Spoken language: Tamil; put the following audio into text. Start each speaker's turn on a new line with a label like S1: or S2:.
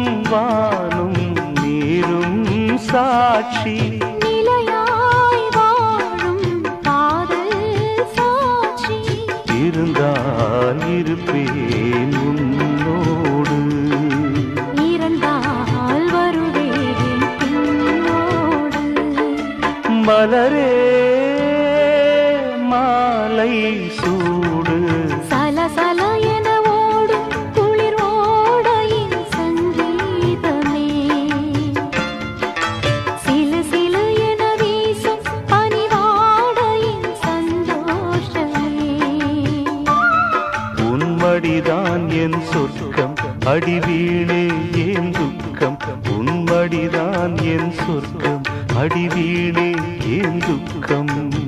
S1: வானும் நீரும் சாட்சி.
S2: நிலையாய் வாழும் காதல் சாட்சி.
S1: இருந்தால் இருப்பேன் உன்னோடு.
S2: இறந்தால் வருவேன் பின்னோடு.
S1: மலரே மாலை சூடு உன்மடிதான் என் சொர்க்கம். அடிவீழே ஏன் துக்கம்? உன்மடிதான் என் சொர்க்கம். அடிவீழே ஏன் துக்கம்?